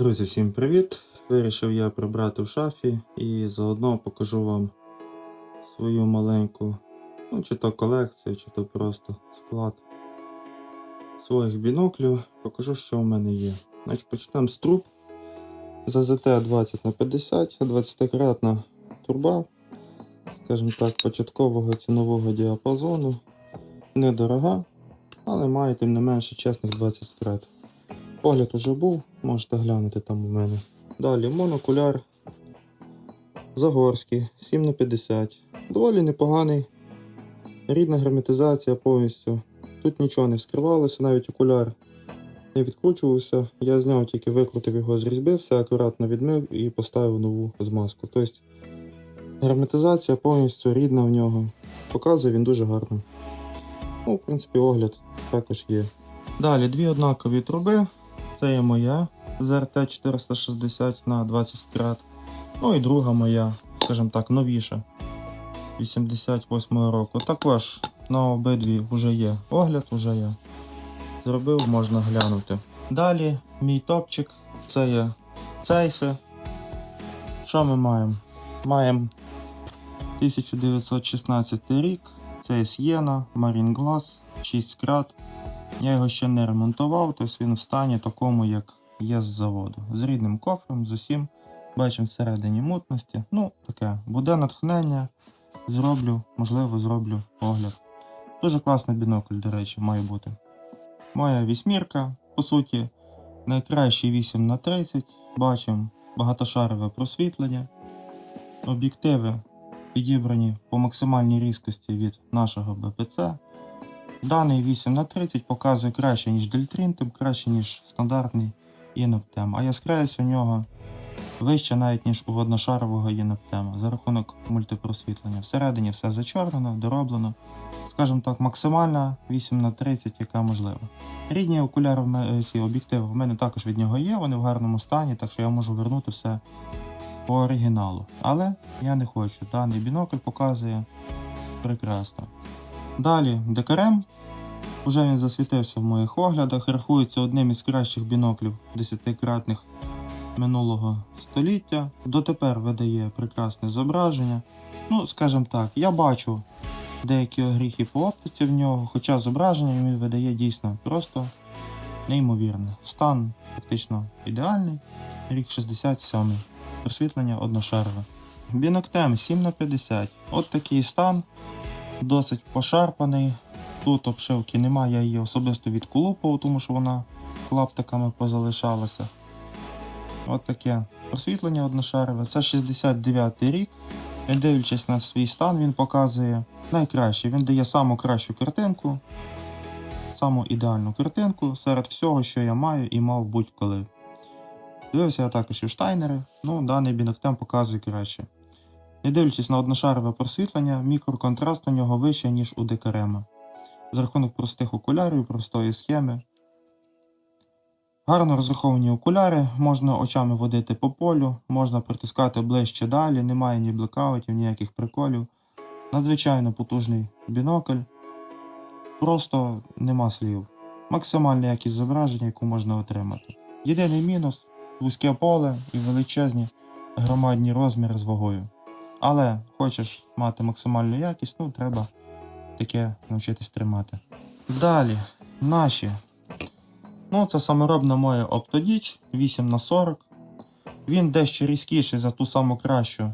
Друзі, всім привіт! Вирішив я прибрати в шафі і заодно покажу вам свою маленьку, ну чи то колекцію, чи то просто склад своїх біноклів. Покажу, що в мене є. Значить, почнемо з труб. ЗЗТ 20 на 50 20-кратна труба, скажімо так, початкового цінового діапазону. Недорога, але має тим не менше чесних 20 крат. Огляд уже був, можете глянути там у мене. Далі монокуляр Загорський 7 на 50 Доволі непоганий. Рідна герметизація повністю. Тут нічого не скривалося, навіть окуляр не відкручувався. Я зняв, тільки викрутив його з різьби, все акуратно відмив і поставив нову змазку. Тобто герметизація повністю рідна в нього. Показує він дуже гарно. Ну, в принципі, огляд також є. Далі дві однакові труби. Це є моя ZRT 460 на 20 крат. Ну і друга моя, скажімо так, новіша. 88 року. Також на обидві вже є огляд, вже я зробив, можна глянути. Далі мій топчик, це є цейси. Що ми маємо? Маємо 1916 рік, це Сієна, Marine Glass, 6 крат. Я його ще не ремонтував, тобто він в стані такому, як є з заводу. З рідним кофром, з усім. Бачимо всередині мутності. Ну, таке, буде натхнення. Зроблю, можливо, зроблю огляд. Дуже класний бінокль, до речі, має бути. Моя вісьмірка, по суті, найкращий 8 на 30 Бачимо багатошарове просвітлення. Об'єктиви підібрані по максимальній різкості від нашого БПЦ. Даний 8 на 30 показує краще, ніж Дельтрін, тим краще, ніж стандартний Іноптем. А яскравість у нього вища навіть, ніж у одношарового Іноптема за рахунок мультипросвітлення. Всередині все зачорнено, дороблено. Скажімо так, максимальна 8 на 30 яка можлива. Рідні окуляри мене, ці об'єктиви в мене також від нього є, вони в гарному стані, так що я можу вернути все по оригіналу. Але я не хочу. Даний бінокль показує прекрасно. Далі ДКРМ. Уже він засвітився в моїх оглядах, рахується одним із кращих біноклів десятикратних минулого століття. Дотепер видає прекрасне зображення. Ну, скажімо так, я бачу деякі огріхи по оптиці в нього, хоча зображення він видає дійсно просто неймовірне. Стан фактично ідеальний. Рік 67. Просвітлення одношарове. Біноктем 7 на 50 От такий стан досить пошарпаний. Тут обшивки немає, я її особисто відколупував, тому що вона клаптиками позалишалася. От таке освітлення одношарове. Це 69 й рік. Не дивлячись на свій стан, він показує найкраще. Він дає саму кращу картинку, саму ідеальну картинку серед всього, що я маю і мав будь-коли. Дивився я також і штайнери, ну даний біноктем показує краще. Не дивлячись на одношарове просвітлення, мікроконтраст у нього вищий, ніж у ДКРМ. За рахунок простих окулярів, простої схеми. Гарно розраховані окуляри, можна очами водити по полю, можна притискати ближче далі, немає ні блекаутів, ніяких приколів. Надзвичайно потужний бінокль. Просто нема слів. Максимальна якість зображення, яку можна отримати. Єдиний мінус вузьке поле і величезні громадні розміри з вагою. Але хочеш мати максимальну якість, ну треба таке навчитись тримати. Далі, наші. Ну, це саморобна моя Optoditch 8 на 40 Він дещо різкіший за ту саму кращу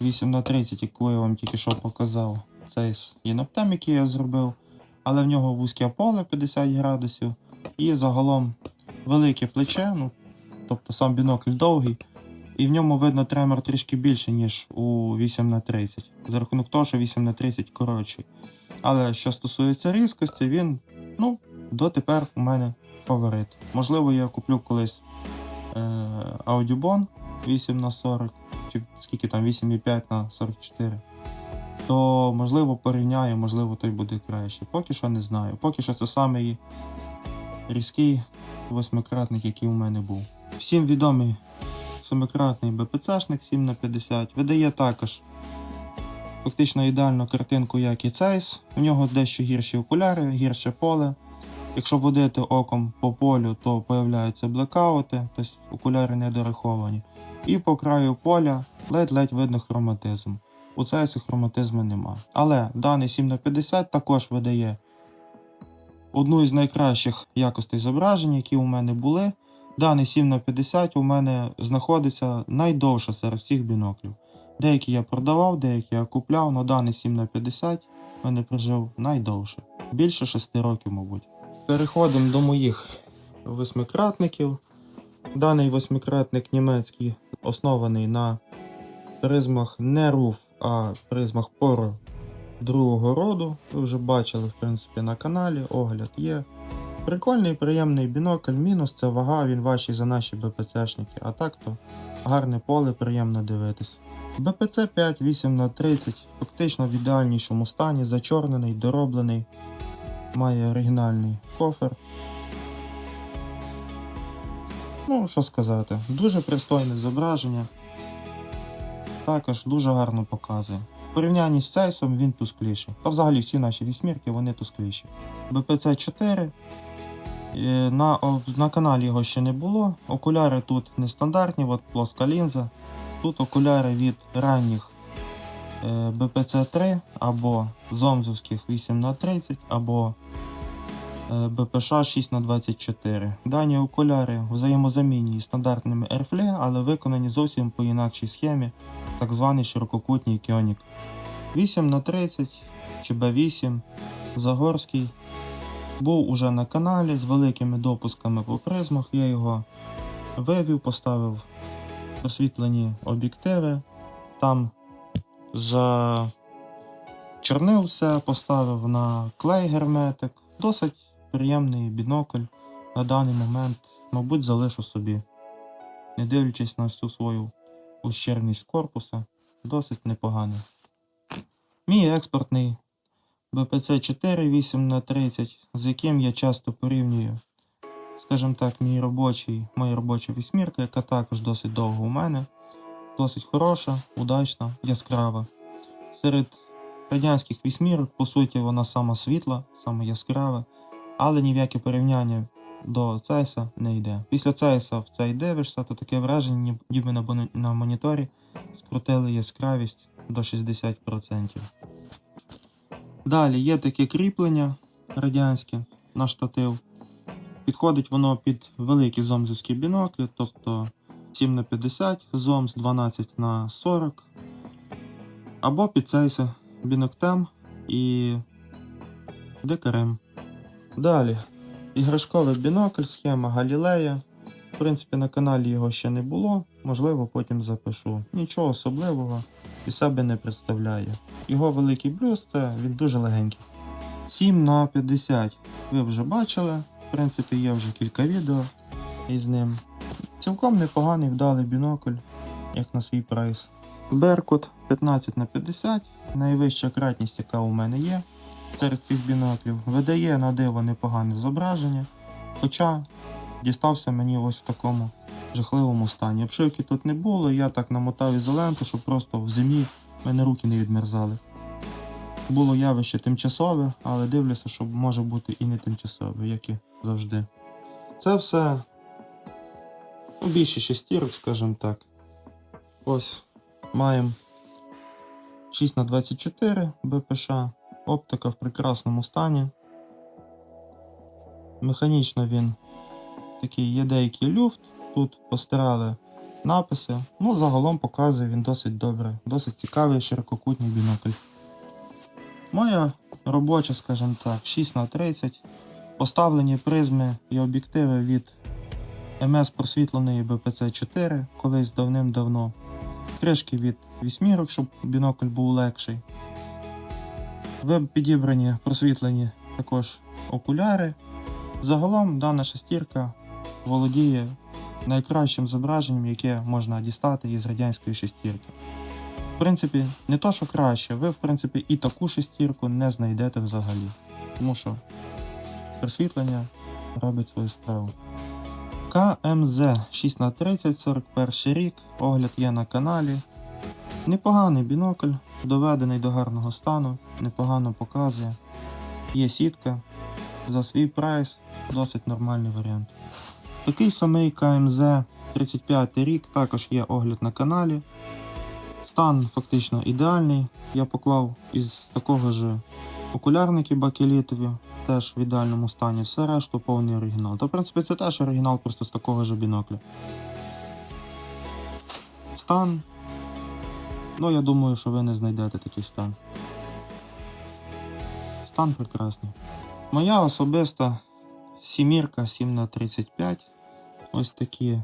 8 на 30 яку я вам тільки що показав. Цей єноптем, який я зробив. Але в нього вузьке поле 50 градусів. І загалом велике плече, ну, тобто сам бінокль довгий. І в ньому видно тремор трішки більше, ніж у 8 на 30 За рахунок того, що 8 на 30 коротший. Але що стосується різкості, він, ну, дотепер у мене фаворит. Можливо, я куплю колись е, Audubon 8 на 40 чи скільки там 8,5 на 44 то можливо порівняю, можливо, той буде краще. Поки що не знаю. Поки що це самий різкий восьмикратник, який у мене був. Всім відомий семикратний БПЦшник 7 на 50 видає також фактично ідеальну картинку, як і цейс. У нього дещо гірші окуляри, гірше поле. Якщо водити оком по полю, то появляються блекаути, тобто окуляри не дораховані. І по краю поля ледь-ледь видно хроматизм. У цейсі хроматизму нема. Але даний 7х50 також видає одну із найкращих якостей зображень, які у мене були. Даний 7х50 у мене знаходиться найдовше серед всіх біноклів. Деякі я продавав, деякі я купляв, але даний 7х50 в мене прожив найдовше. Більше 6 років, мабуть. Переходимо до моїх восьмикратників. Даний восьмикратник німецький оснований на призмах не руф, а призмах поро другого роду. Ви вже бачили, в принципі, на каналі, огляд є. Прикольний, приємний бінокль, мінус це вага, він важчий за наші БПЦшники, а так то гарне поле, приємно дивитись. БПЦ 5 8 на 30 фактично в ідеальнішому стані, зачорнений, дороблений, має оригінальний кофер. Ну, що сказати, дуже пристойне зображення. Також дуже гарно показує. В порівнянні з цейсом він тускліший. Та взагалі всі наші вісьмірки вони тускліші. БПЦ 4. Е, На, на каналі його ще не було. Окуляри тут нестандартні, от плоска лінза. Тут окуляри від ранніх е, БПЦ 3 або зомзовських 8х30, або е, БПШ 6х24. Дані окуляри взаємозамінні стандартними Airflare, але виконані зовсім по інакшій схемі, так званий ширококутній Кіонік. 8х30 чи Б8 Загорський. Був уже на каналі з великими допусками по призмах. Я його вивів, поставив освітлені об'єктиви. Там зачорнив все, поставив на клей герметик. Досить приємний бінокль на даний момент, мабуть, залишу собі. Не дивлячись на всю свою ущербність корпуса, досить непоганий. Мій експортний БПЦ 4 8 на 30 з яким я часто порівнюю, скажімо так, мій робочий, моя робоча вісьмірка, яка також досить довго у мене. Досить хороша, удачна, яскрава. Серед радянських вісьмірок, по суті, вона сама світла, сама яскрава, але ні в яке порівняння до Цейса не йде. Після Цейса в цей дивишся, то таке враження, ніби на, на моніторі скрутили яскравість до 60%. Далі є таке кріплення радянське на штатив. Підходить воно під великі зомзівські біноклі, тобто 7 на 50 зомз 12 на 40 або під цейси біноктем і декарем. Далі іграшковий бінокль, схема Галілея. В принципі, на каналі його ще не було, можливо, потім запишу. Нічого особливого і себе не представляє. Його великий плюс це він дуже легенький. 7 на 50 ви вже бачили. В принципі, є вже кілька відео із ним. Цілком непоганий вдалий бінокль, як на свій прайс. Беркут 15 на 50 найвища кратність, яка у мене є серед цих біноклів. Видає на диво непогане зображення. Хоча дістався мені ось в такому жахливому стані. Обшивки тут не було, я так намотав ізоленту, щоб просто в зимі мене руки не відмерзали. Було явище тимчасове, але дивлюся, що може бути і не тимчасове, як і завжди. Це все ну, більше шестірок, скажімо так. Ось маємо 6 на 24 БПШ, оптика в прекрасному стані. Механічно він такий є деякий люфт. Тут постирали написи. Ну, загалом показує він досить добре, досить цікавий ширококутний бінокль. Моя робоча, скажімо так, 6 на 30 Поставлені призми і об'єктиви від МС просвітленої БПЦ 4 колись давним-давно. Кришки від вісьмірок, щоб бінокль був легший. Веб підібрані просвітлені також окуляри. Загалом дана шестірка володіє найкращим зображенням, яке можна дістати із радянської шестірки. В принципі, не то, що краще, ви, в принципі, і таку шестірку не знайдете взагалі. Тому що просвітлення робить свою справу. КМЗ 6х30, 41 рік, огляд є на каналі. Непоганий бінокль, доведений до гарного стану, непогано показує. Є сітка. за свій прайс досить нормальний варіант. Такий самий КМЗ 35 рік, також є огляд на каналі. Стан фактично ідеальний. Я поклав із такого ж окулярники бакелітові, теж в ідеальному стані. Все решту повний оригінал. Та в принципі це теж оригінал, просто з такого ж бінокля. Стан. Ну, я думаю, що ви не знайдете такий стан. Стан прекрасний. Моя особиста сімірка 7 на 35 Ось такі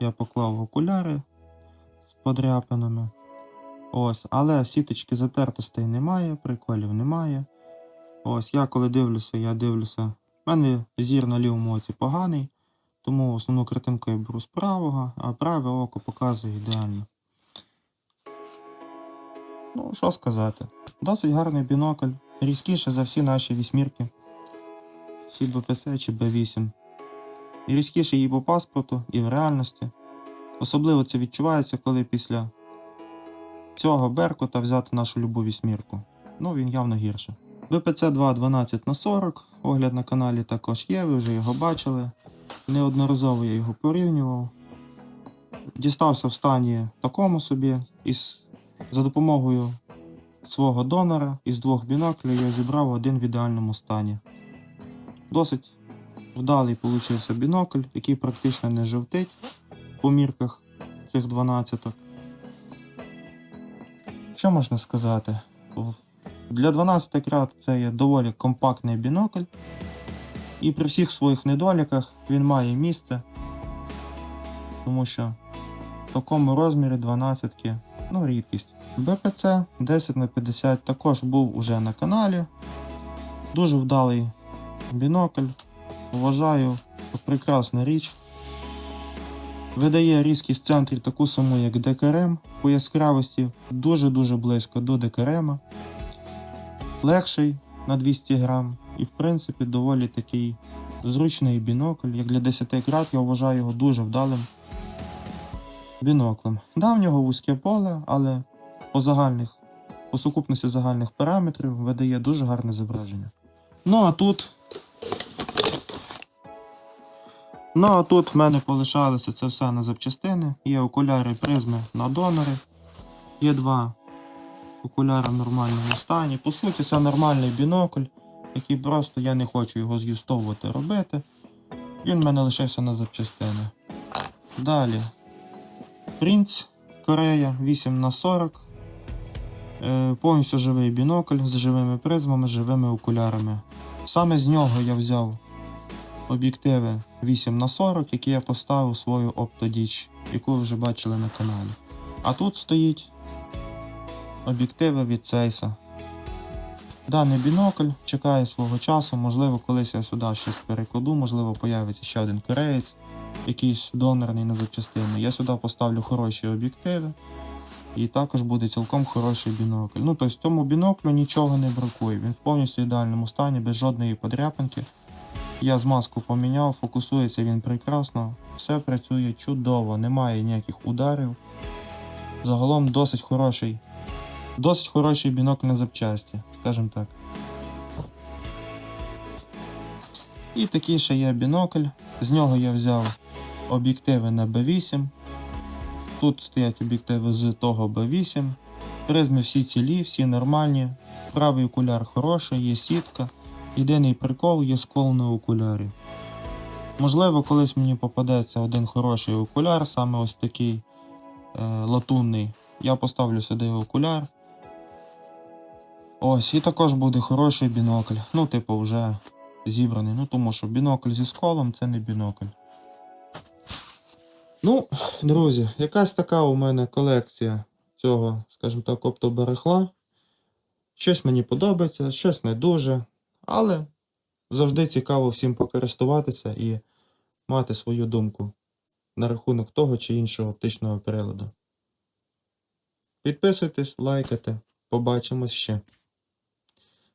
я поклав окуляри з подряпинами. Ось, але сіточки затертостей немає, приколів немає. Ось, я коли дивлюся, я дивлюся. У мене зір на лівому оці поганий, тому основну картинку я беру з правого, а праве око показує ідеально. Ну, що сказати. Досить гарний бінокль. Різкіше за всі наші вісьмірки. Всі БПЦ чи Б8. І різкіше і по паспорту, і в реальності. Особливо це відчувається, коли після цього Беркута взяти нашу любу вісьмірку. Ну, він явно гірше. ВПЦ 2 12 на 40 огляд на каналі також є, ви вже його бачили. Неодноразово я його порівнював. Дістався в стані такому собі, із, за допомогою свого донора із двох біноклів я зібрав один в ідеальному стані. Досить вдалий получився бінокль, який практично не жовтить по мірках цих 12. Що можна сказати? Для 12 крат це є доволі компактний бінокль. І при всіх своїх недоліках він має місце. Тому що в такому розмірі 12 ну рідкість. БПЦ 10 на 50 також був уже на каналі. Дуже вдалий бінокль. Вважаю, прекрасна річ. Видає різкість в центрі таку саму, як ДКРМ, по яскравості дуже-дуже близько до ДКРМ. Легший на 200 грам і, в принципі, доволі такий зручний бінокль. Як для 10 крат, я вважаю його дуже вдалим біноклем. Да, в нього вузьке поле, але по загальних, по сукупності загальних параметрів видає дуже гарне зображення. Ну а тут Ну, а тут в мене полишалося це все на запчастини. Є окуляри призми на донори. Є два окуляри в нормальному стані. По суті, це нормальний бінокль, який просто я не хочу його з'юстовувати робити. Він в мене лишився на запчастини. Далі. Принц Корея 8 на 40 Е, повністю живий бінокль з живими призмами, живими окулярами. Саме з нього я взяв об'єктиви 8 на 40 які я поставив свою оптодіч, яку ви вже бачили на каналі. А тут стоїть об'єктиви від Сейса. Даний бінокль чекає свого часу, можливо, колись я сюди щось перекладу, можливо, появиться ще один кореєць, якийсь донорний на запчастини. Я сюди поставлю хороші об'єктиви. І також буде цілком хороший бінокль. Ну, тобто цьому біноклю нічого не бракує. Він в повністю ідеальному стані, без жодної подряпинки. Я змазку поміняв, фокусується він прекрасно, все працює чудово, немає ніяких ударів. Загалом досить хороший. Досить хороший бінокль на запчасті, скажімо так. І такий ще є бінокль. З нього я взяв об'єктиви на B8. Тут стоять об'єктиви з того B8. Призми всі цілі, всі нормальні. Правий окуляр хороший, є сітка. Єдиний прикол є скол на окулярі. Можливо, колись мені попадеться один хороший окуляр, саме ось такий е, латунний. Я поставлю сюди окуляр. Ось, і також буде хороший бінокль. Ну, типу, вже зібраний. Ну, тому що бінокль зі сколом це не бінокль. Ну, друзі, якась така у мене колекція цього, скажімо так, оптоберехла. Щось мені подобається, щось не дуже. Але завжди цікаво всім покористуватися і мати свою думку на рахунок того чи іншого оптичного приладу. Підписуйтесь, лайкайте. Побачимось ще.